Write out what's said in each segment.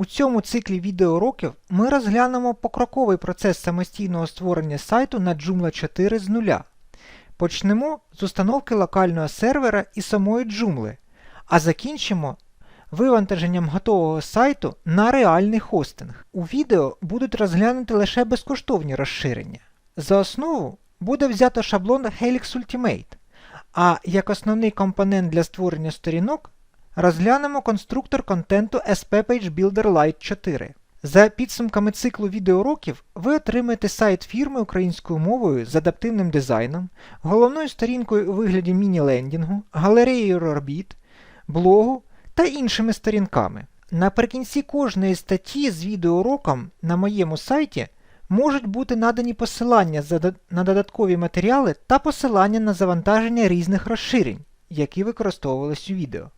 У цьому циклі відеоуроків ми розглянемо покроковий процес самостійного створення сайту на Joomla 4 з нуля. Почнемо з установки локального сервера і самої Joomla, а закінчимо вивантаженням готового сайту на реальний хостинг. У відео будуть розглянути лише безкоштовні розширення. За основу буде взято шаблон Helix Ultimate, а як основний компонент для створення сторінок розглянемо конструктор контенту SP Page Builder Lite 4. За підсумками циклу відеоуроків ви отримаєте сайт фірми українською мовою з адаптивним дизайном, головною сторінкою у вигляді міні-лендінгу, галереєю робіт, блогу та іншими сторінками. Наприкінці кожної статті з відеоуроком на моєму сайті можуть бути надані посилання на додаткові матеріали та посилання на завантаження різних розширень, які використовувались у відео.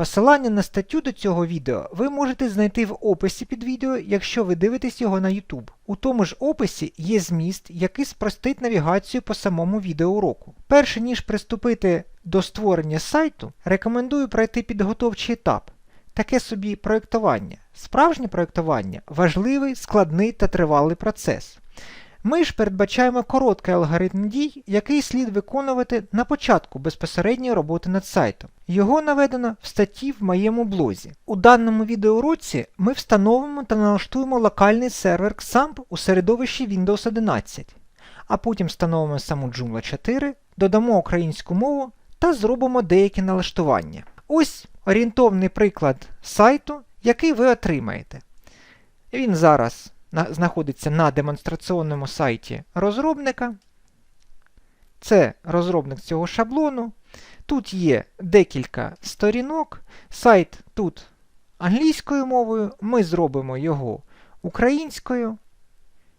Посилання на статтю до цього відео ви можете знайти в описі під відео, якщо ви дивитесь його на YouTube. У тому ж описі є зміст, який спростить навігацію по самому відеоуроку. Перше ніж приступити до створення сайту, рекомендую пройти підготовчий етап. Таке собі проєктування. Справжнє проєктування важливий, складний та тривалий процес. Ми ж передбачаємо короткий алгоритм дій, який слід виконувати на початку безпосередньої роботи над сайтом. Його наведено в статті в моєму блозі. У даному відеоуроці ми встановимо та налаштуємо локальний сервер XAMPP у середовищі Windows 11, а потім встановимо саму Joomla 4, додамо українську мову та зробимо деякі налаштування. Ось орієнтовний приклад сайту, який ви отримаєте. Він зараз знаходиться на демонстраційному сайті розробника. Це розробник цього шаблону. Тут є декілька сторінок. Сайт тут англійською мовою. Ми зробимо його українською.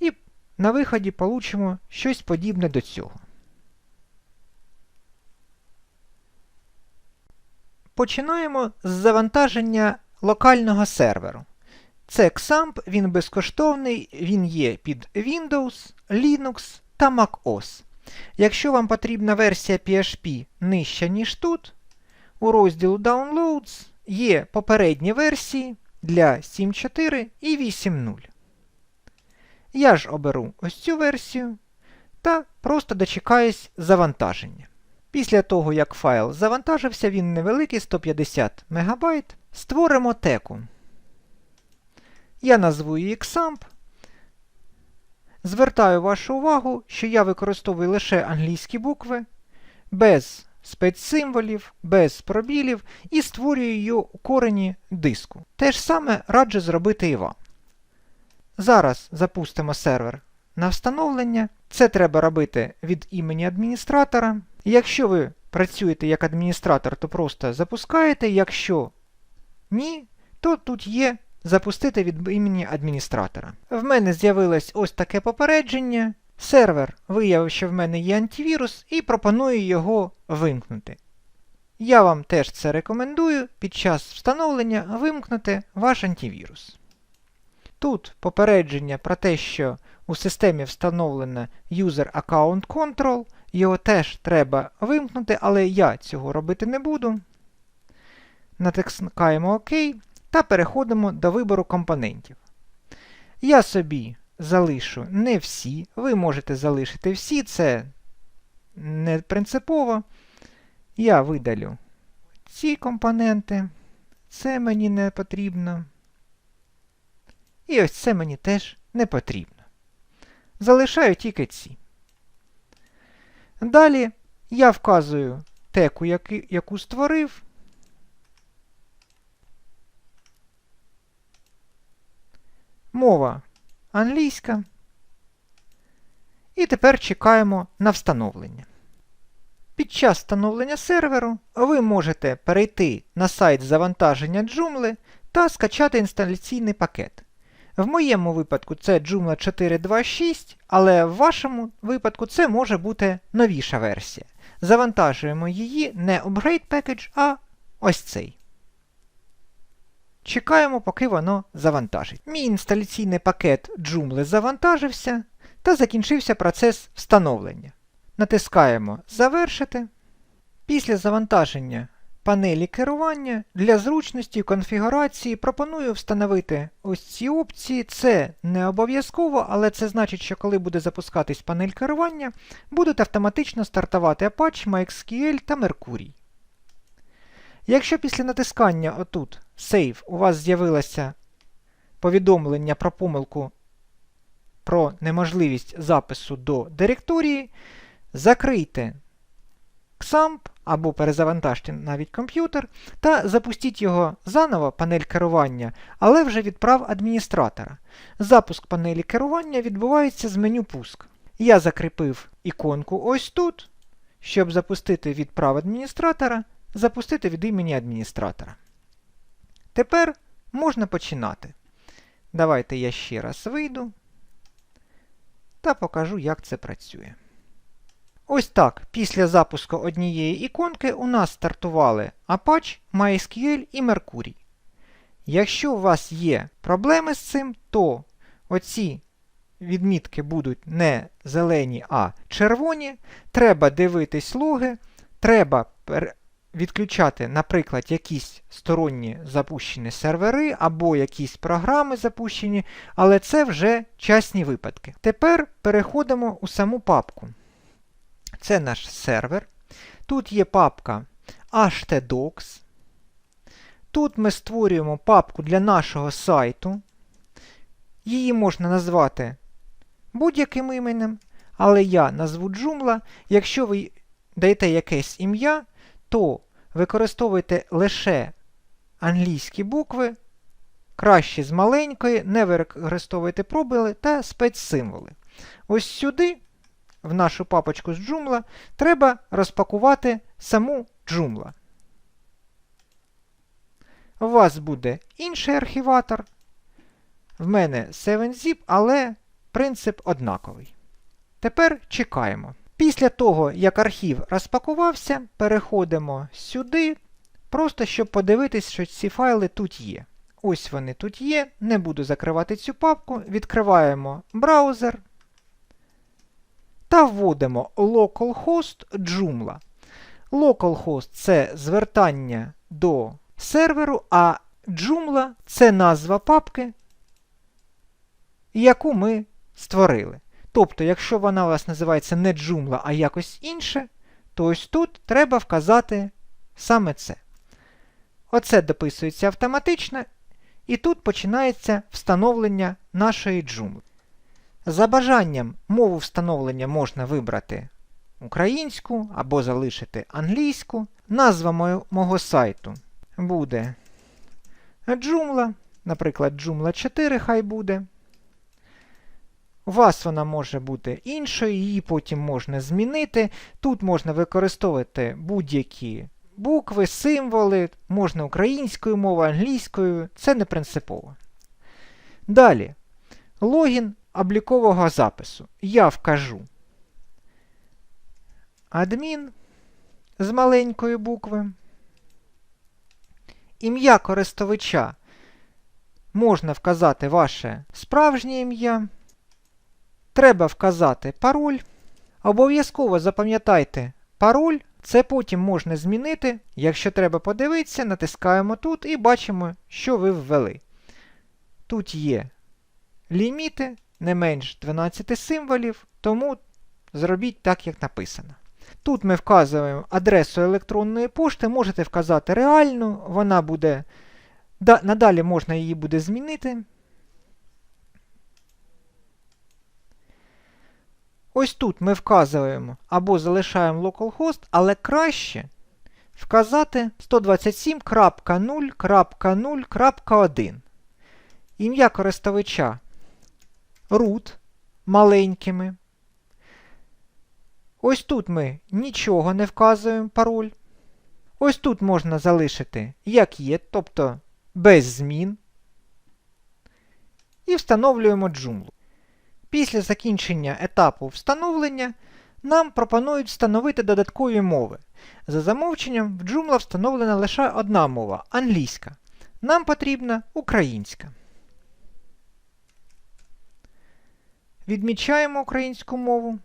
І на виході получимо щось подібне до цього. Починаємо з завантаження локального серверу. Це XAMPP, він безкоштовний, він є під Windows, Linux та MacOS. Якщо вам потрібна версія PHP нижча, ніж тут, у розділу Downloads є попередні версії для 7.4 і 8.0. Я ж оберу ось цю версію та просто дочекаюсь завантаження. Після того, як файл завантажився, він невеликий 150 МБ, створимо теку. Я назву її XAMPP. Звертаю вашу увагу, що я використовую лише англійські букви, без спецсимволів, без пробілів і створюю її у корені диску. Те ж саме раджу зробити і вам. Зараз запустимо сервер на встановлення. Це треба робити від імені адміністратора. Якщо ви працюєте як адміністратор, то просто запускаєте. Якщо ні, то тут є запустити від імені адміністратора. В мене з'явилось ось таке попередження. Сервер виявив, що в мене є антивірус і пропонує його вимкнути. Я вам теж це рекомендую під час встановлення вимкнути ваш антивірус. Тут попередження про те, що у системі встановлено User Account Control, його теж треба вимкнути, але я цього робити не буду. Натискаємо ОК та переходимо до вибору компонентів. Я собі залишу не всі, ви можете залишити всі, це не принципово. Я видалю ці компоненти, це мені не потрібно. І ось це мені теж не потрібно. Залишаю тільки ці. Далі я вказую теку, яку створив. Мова англійська. І тепер чекаємо на встановлення. Під час встановлення серверу ви можете перейти на сайт завантаження Joomla та скачати інсталяційний пакет. В моєму випадку це Joomla 426, але в вашому випадку це може бути новіша версія. Завантажуємо її не Upgrade Package, а ось цей. Чекаємо, поки воно завантажить. Мій інсталяційний пакет Joomla завантажився та закінчився процес встановлення. Натискаємо Завершити. Після завантаження панелі керування для зручності конфігурації пропоную встановити ось ці опції. Це не обов'язково, але це значить, що коли буде запускатись панель керування, будуть автоматично стартувати Apache, MySQL та Mercury. Якщо після натискання отут Save у вас з'явилося повідомлення про помилку про неможливість запису до директорії, закрийте XAMPP або перезавантажте навіть комп'ютер та запустіть його заново, панель керування, але вже від прав адміністратора. Запуск панелі керування відбувається з меню Пуск. Я закріпив іконку ось тут, щоб запустити від прав адміністратора, запустити від імені адміністратора. Тепер можна починати. Давайте я ще раз вийду та покажу, як це працює. Ось так, після запуску однієї іконки у нас стартували Apache, MySQL і Mercury. Якщо у вас є проблеми з цим, то оці відмітки будуть не зелені, а червоні. Треба дивитись логи, треба відключати, наприклад, якісь сторонні запущені сервери або якісь програми запущені, але це вже частні випадки. Тепер переходимо у саму папку. Це наш сервер. Тут є папка htdocs. Тут ми створюємо папку для нашого сайту. Її можна назвати будь-яким іменем, але я назву Joomla. Якщо ви даєте якесь ім'я, то використовуйте лише англійські букви, краще з маленької, не використовуйте пробіли та спецсимволи. Ось сюди в нашу папочку з Joomla, треба розпакувати саму Joomla. У вас буде інший архіватор. В мене 7zip, але принцип однаковий. Тепер чекаємо. Після того, як архів розпакувався, переходимо сюди, просто щоб подивитись, що ці файли тут є. Ось вони тут є. Не буду закривати цю папку. Відкриваємо браузер та вводимо localhost Joomla. Localhost це звертання до серверу, а Joomla це назва папки, яку ми створили. Тобто, якщо вона у вас називається не Joomla, а якось інше, то ось тут треба вказати саме це. Оце дописується автоматично, і тут починається встановлення нашої Joomla. За бажанням мову встановлення можна вибрати українську або залишити англійську. Назва мого сайту буде Joomla, наприклад, Joomla 4 хай буде. У вас вона може бути іншою, її потім можна змінити. Тут можна використовувати будь-які букви, символи, можна українською мовою, англійською, це не принципово. Далі, логін облікового запису я вкажу адмін з маленької букви. Ім'я користувача можна вказати ваше справжнє ім'я. Треба вказати пароль. Обов'язково запам'ятайте пароль, це потім можна змінити. Якщо треба подивитися, натискаємо тут і бачимо, що ви ввели. Тут є ліміти, не менш 12 символів, тому зробіть так, як написано. Тут ми вказуємо адресу електронної пошти, можете вказати реальну, вона буде. Надалі можна її буде змінити. Ось тут ми вказуємо або залишаємо localhost, але краще вказати 127.0.0.1. Ім'я користувача root маленькими. Ось тут ми нічого не вказуємо пароль. Ось тут можна залишити, як є, тобто без змін. і встановлюємо джумлу. Після закінчення етапу встановлення нам пропонують встановити додаткові мови. За замовченням, в Joomla встановлена лише одна мова англійська. Нам потрібна українська. Відмічаємо українську мову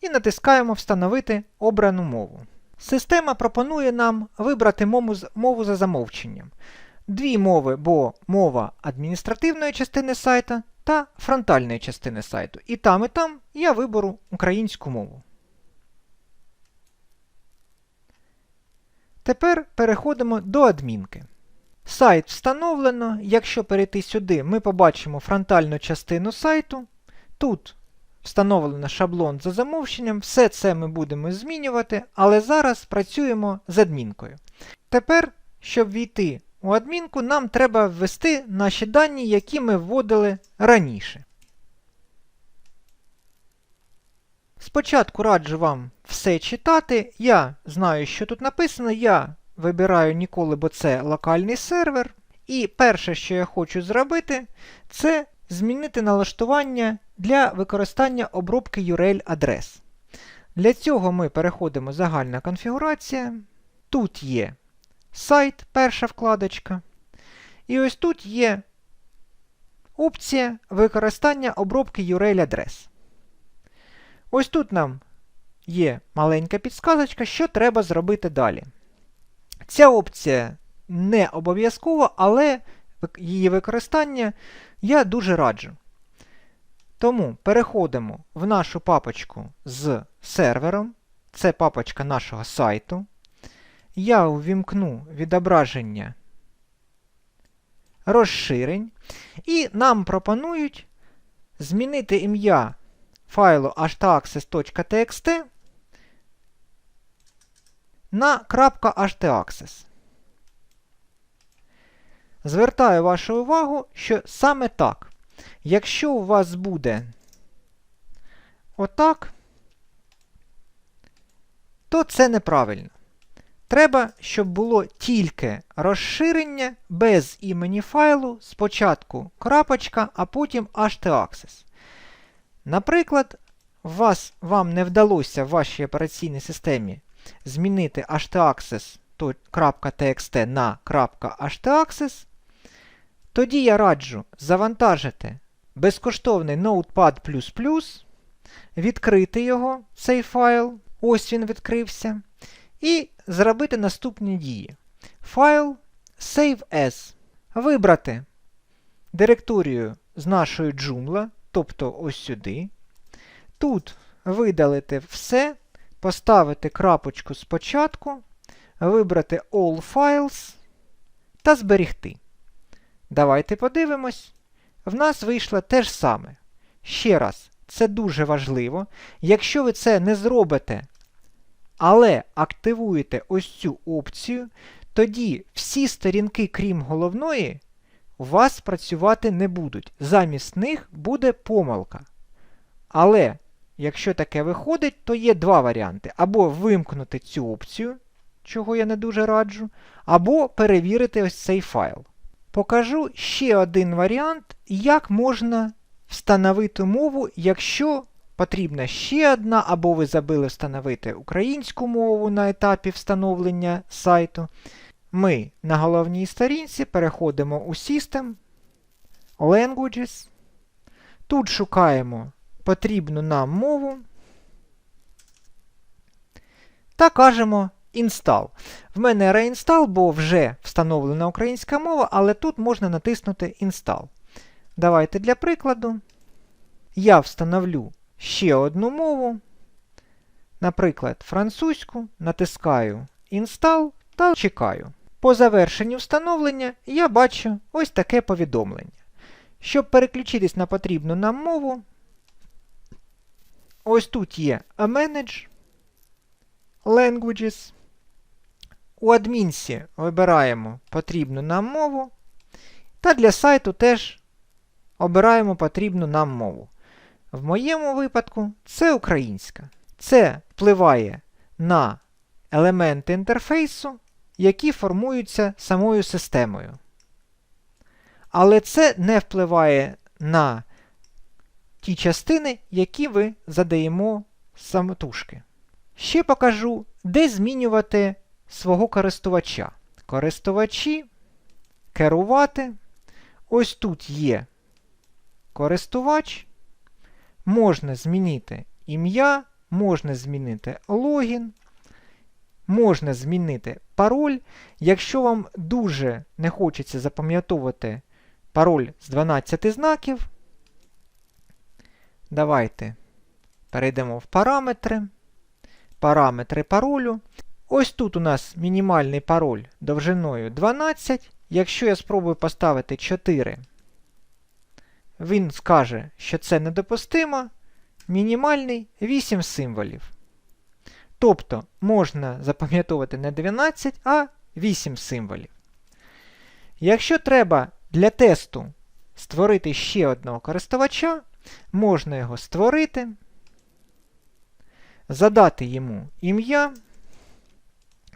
і натискаємо Встановити обрану мову. Система пропонує нам вибрати мову, за замовченням. Дві мови, бо мова адміністративної частини сайта та фронтальної частини сайту. І там, і там я виберу українську мову. Тепер переходимо до адмінки. Сайт встановлено. Якщо перейти сюди, ми побачимо фронтальну частину сайту. Тут встановлено шаблон за замовченням. Все це ми будемо змінювати, але зараз працюємо з адмінкою. Тепер, щоб війти у адмінку, нам треба ввести наші дані, які ми вводили раніше. Спочатку раджу вам все читати. Я знаю, що тут написано. Я вибираю ніколи, бо це локальний сервер. І перше, що я хочу зробити, це змінити налаштування для використання обробки URL-адрес. Для цього ми переходимо загальна конфігурація. Тут є сайт, перша вкладочка. І ось тут є опція використання обробки URL-адрес. Ось тут нам є маленька підсказочка, що треба зробити далі. Ця опція не обов'язкова, але її використання я дуже раджу. Тому переходимо в нашу папочку з сервером. Це папочка нашого сайту. Я увімкну відображення розширень, і нам пропонують змінити ім'я файлу htaccess.txt на .htaccess. Звертаю вашу увагу, що саме так. Якщо у вас буде отак, то це неправильно. Треба, щоб було тільки розширення без імені файлу, спочатку крапочка, а потім htaccess. Наприклад, вас, вам не вдалося в вашій операційній системі змінити htaccess.txt на .htaccess, тоді я раджу завантажити безкоштовний Notepad++, відкрити його, цей файл, ось він відкрився, і зробити наступні дії. Файл Save As. Вибрати директорію з нашої Joomla, тобто ось сюди. Тут видалити все, поставити крапочку спочатку, вибрати All Files та зберігти. Давайте подивимось. В нас вийшло те ж саме. Ще раз, це дуже важливо. Якщо ви це не зробите, але активуєте ось цю опцію, тоді всі сторінки, крім головної, у вас працювати не будуть. Замість них буде помилка. Але, якщо таке виходить, то є два варіанти. Або вимкнути цю опцію, чого я не дуже раджу, або перевірити ось цей файл. Покажу ще один варіант, як можна встановити мову, якщо потрібна ще одна, або ви забили встановити українську мову на етапі встановлення сайту. Ми на головній сторінці переходимо у System, Languages. Тут шукаємо потрібну нам мову та кажемо Install. В мене реінстал, бо вже встановлена українська мова, але тут можна натиснути Install. Давайте для прикладу. Я встановлю ще одну мову, наприклад, французьку, натискаю Install та чекаю. По завершенню встановлення я бачу ось таке повідомлення. Щоб переключитись на потрібну нам мову, ось тут є Manage Languages. У адмінсі вибираємо потрібну нам мову. Та для сайту теж обираємо потрібну нам мову. В моєму випадку це українська. Це впливає на елементи інтерфейсу, які формуються самою системою. Але це не впливає на ті частини, які ви задаємо самотужки. Ще покажу, де змінювати свого користувача. Користувачі, керувати. Ось тут є користувач. Можна змінити ім'я, можна змінити логін, можна змінити пароль. Якщо вам дуже не хочеться запам'ятовувати пароль з 12 знаків, давайте перейдемо в параметри. Параметри паролю. Ось тут у нас мінімальний пароль довжиною 12. Якщо я спробую поставити 4, він скаже, що це недопустимо. Мінімальний 8 символів. Тобто можна запам'ятовувати не 12, а 8 символів. Якщо треба для тесту створити ще одного користувача, можна його створити, задати йому ім'я,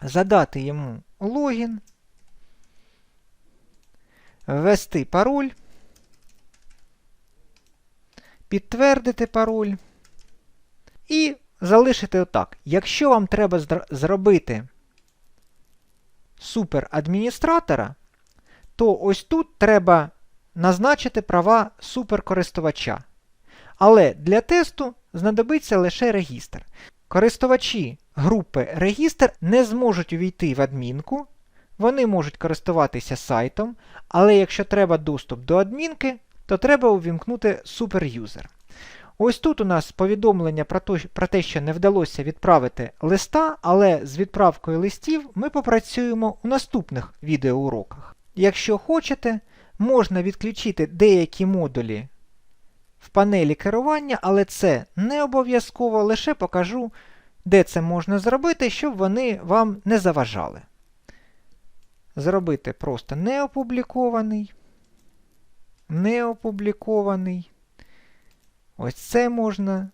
задати йому логін, ввести пароль, підтвердити пароль і залишити отак. Якщо вам треба зробити суперадміністратора, то ось тут треба назначити права суперкористувача. Але для тесту знадобиться лише регістр. Користувачі групи регістр не зможуть увійти в адмінку, вони можуть користуватися сайтом, але якщо треба доступ до адмінки, то треба увімкнути суперюзер. Ось тут у нас повідомлення про те, що не вдалося відправити листа, але з відправкою листів ми попрацюємо у наступних відеоуроках. Якщо хочете, можна відключити деякі модулі в панелі керування, але це не обов'язково, лише покажу, де це можна зробити, щоб вони вам не заважали. Зробити просто не опублікований, не опублікований. Ось це можна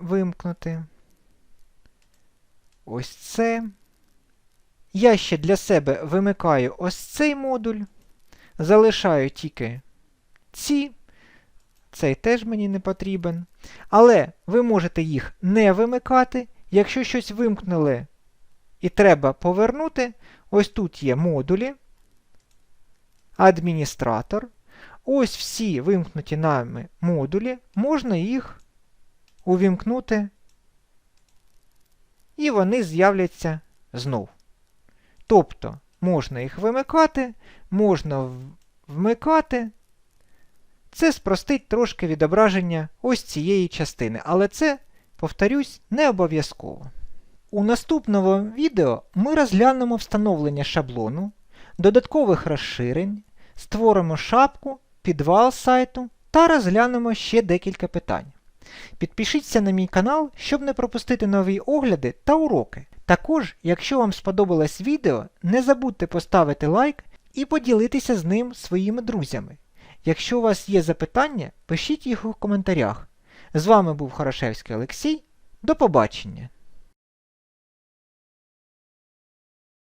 вимкнути. Ось це. Я ще для себе вимикаю ось цей модуль. Залишаю тільки ці. Цей теж мені не потрібен. Але ви можете їх не вимикати. Якщо щось вимкнули і треба повернути, ось тут є модулі, адміністратор. Ось всі вимкнуті нами модулі, можна їх увімкнути, і вони з'являться знов. Тобто, можна їх вимикати, можна вмикати. Це спростить трошки відображення ось цієї частини, але це, повторюсь, не обов'язково. У наступному відео ми розглянемо встановлення шаблону, додаткових розширень, створимо шапку, підвал сайту та розглянемо ще декілька питань. Підпишіться на мій канал, щоб не пропустити нові огляди та уроки. Також, якщо вам сподобалось відео, не забудьте поставити лайк і поділитися з ним своїми друзями. Якщо у вас є запитання, пишіть їх у коментарях. З вами був Хорошевський Олексій. До побачення!